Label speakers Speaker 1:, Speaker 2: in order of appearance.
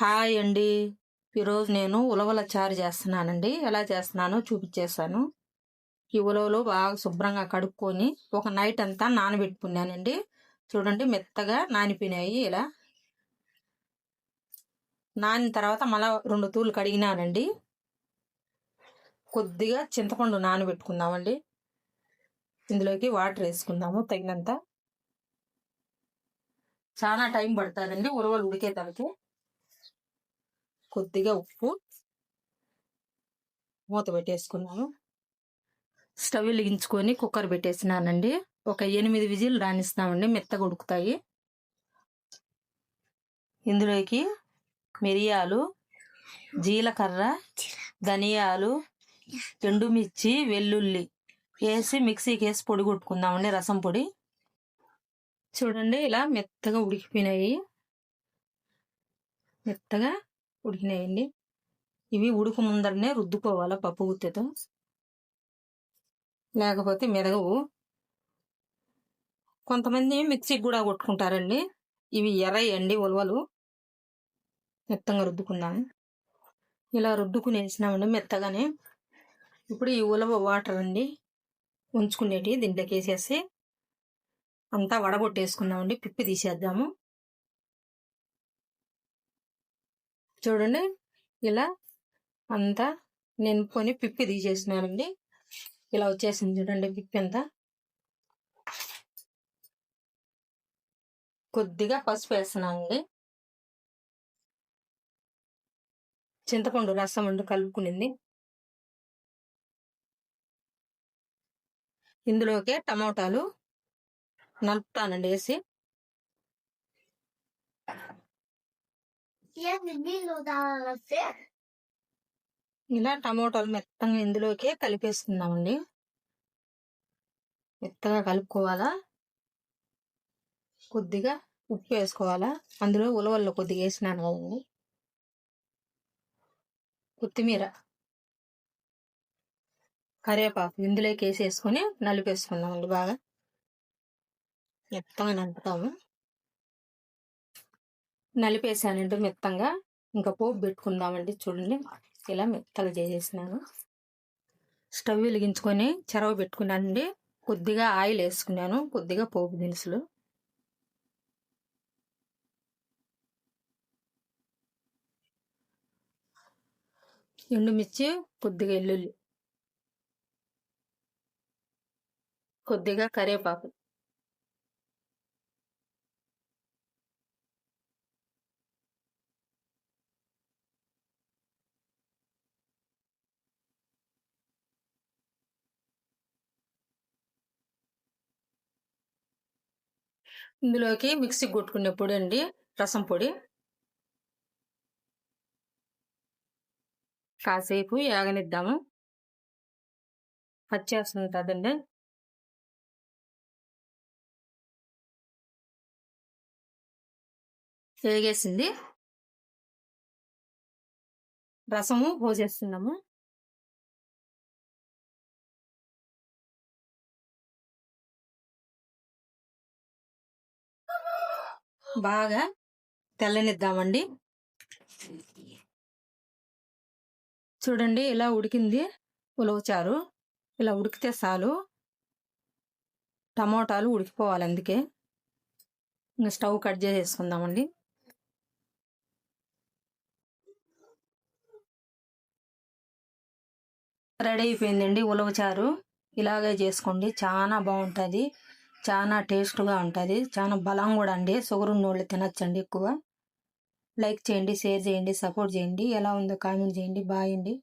Speaker 1: Hi అండి. ఈరోజు నేను ఉలవల చారు చేస్తున్నానండి. ఎలా చేస్తున్నానో చూపించేశాను. ఈ ఉలవలు బాగా శుభ్రంగా కడుక్కొని ఒక నైట్ అంతా నానబెట్టుకున్నానండి. చూడండి మెత్తగా నానిపోయినాయి ఇలా. నానిన తర్వాత మళ్ళా రెండు తూలు కడిగినానండి. కొద్దిగా చింతపండు నానబెట్టుకుందామండి. ఇందులోకి వాటర్ వేసుకుందాము తగినంత. చాలా టైం పడుతుందండి ఉలవలు ఉడికేదానికి. కొద్దిగా ఉప్పు మూత పెట్టేసుకున్నాను. స్టవ్ వెలిగించుకొని కుక్కర్ పెట్టేసినానండి ఒక ఎనిమిది విజిల్ రాణిస్తామండి మెత్తగా ఉడుకుతాయి. ఇందులోకి మిరియాలు జీలకర్ర ధనియాలు ఎండుమిర్చి వెల్లుల్లి వేసి మిక్సీకి వేసి పొడి కొట్టుకుందామండి. రసం పొడి. చూడండి ఇలా మెత్తగా ఉడికిపోయినాయి. మెత్తగా ఉడికినాయండి. ఇవి ఉడుకు ముందరనే రుద్దుకోవాలా పప్పు గుత్తెతో. లేకపోతే మెదగవు కొంతమంది మిక్సీకి కూడా కొట్టుకుంటారండి. ఇవి ఎర్రయ్యండి ఉలవలు. మెత్తంగా రుద్దుకుందాము ఇలా రుద్దుకుని వేసినామండి మెత్తగానే. ఇప్పుడు ఈ ఉలవ వాటర్ అండి ఉంచుకునేటి దీంట్లోకి వేసేసి అంతా వడగొట్టేసుకున్నామండి పిప్పి తీసేద్దాము. చూడండి. ఇలా అంతా నింపుకొని పిప్పి తీసేసినానండి. ఇలా వచ్చేసింది చూడండి పిప్పి అంతా. కొద్దిగా పసుపు వేస్తున్నానండి. చింతపండు రసం ఉండి కలుపుకునింది. ఇందులోకే టమోటాలు నలుపుతానండి వేసి. ఇలా టమోటాలు మెత్తగా ఇందులోకే కలిపేస్తున్నామండి మెత్తగా కలుపుకోవాలా? కొద్దిగా ఉప్పు వేసుకోవాలా? అందులో ఉలవల్లో కొద్దిగా వేసినాను కదండి కొత్తిమీర కరివేపాకు ఇందులోకి వేసేసుకొని నలిపేసుకుందామండి బాగా. మెత్తగా నలుపుతాము. నలిపేసానండి మెత్తంగా. ఇంకా పోపు పెట్టుకుందామండి చూడండి. ఇలా మెత్తగా చేసేసినాను. స్టవ్ వెలిగించుకొని చెరవ పెట్టుకున్నానండి. కొద్దిగా ఆయిల్ వేసుకున్నాను. కొద్దిగా పోపు దినుసులు. ఎండుమిర్చి కొద్దిగా ఎల్లుల్లి కొద్దిగా కరివేపాకు. ఇందులోకి మిక్సీ కొట్టుకునే పొడి అండి రసం పొడి. కాసేపు యాగనిద్దాము పచ్చేస్తుంటుందండి వేగేసింది రసము పోసేస్తున్నాము. బాగా తెల్లనిద్దామండి. చూడండి ఇలా ఉడికింది ఉలవచారు. ఇలా ఉడికితే చాలు. టమోటాలు ఉడికిపోవాలి అందుకే. ఇంకా స్టవ్ కట్ చేసేసుకుందామండి. రెడీ అయిపోయిందండి ఉలవచారు. ఇలాగే చేసుకోండి. చాలా బాగుంటుంది. చాలా టేస్ట్గా ఉంటుంది. చాలా బలం కూడా అండి. షుగర్ ఉన్నోళ్ళు తినచ్చండి ఎక్కువ. లైక్ చేయండి షేర్ చేయండి సపోర్ట్ చేయండి. ఎలా ఉందో కామెంట్ చేయండి. బాయ్ అండి.